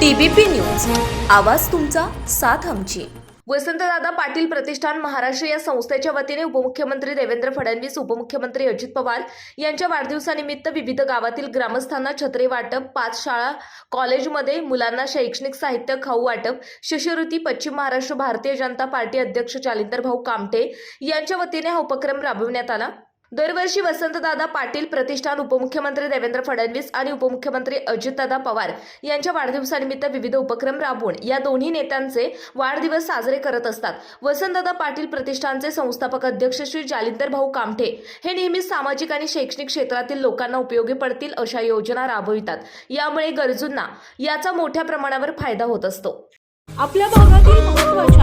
TBP news. आवाज तुमचा साथ आमची. वसंतदादा पाटील प्रतिष्ठान महाराष्ट्र या संस्थेच्या वतीने उपमुख्यमंत्री देवेंद्र फडणवीस उपमुख्यमंत्री अजित पवार यांच्या वाढदिवसानिमित्त विविध गावातील ग्रामस्थांना छत्रे वाटप पाच शाळा कॉलेजमध्ये मुलांना शैक्षणिक साहित्य खाऊ वाटप शिष्यवृत्ती पश्चिम महाराष्ट्र भारतीय जनता पार्टी अध्यक्ष जालिंदर भाऊ कामटे यांच्या वतीने हा उपक्रम राबविण्यात आला. दरवर्षी वसंतदादा पाटील प्रतिष्ठान उपमुख्यमंत्री देवेंद्र फडणवीस आणि उपमुख्यमंत्री अजितदादा पवार यांच्या वाढदिवसानिमित्त विविध उपक्रम राबवून या दोन्ही नेत्यांचे वाढदिवस साजरे करत असतात. वसंतदादा पाटील प्रतिष्ठानचे संस्थापक अध्यक्ष श्री जालिंदर भाऊ कामठे हे नेहमीच सामाजिक आणि शैक्षणिक क्षेत्रातील लोकांना उपयोगी पडतील अशा योजना राबवितात. यामुळे गरजूंना याचा मोठ्या प्रमाणावर फायदा होत असतो. आपल्या भागातील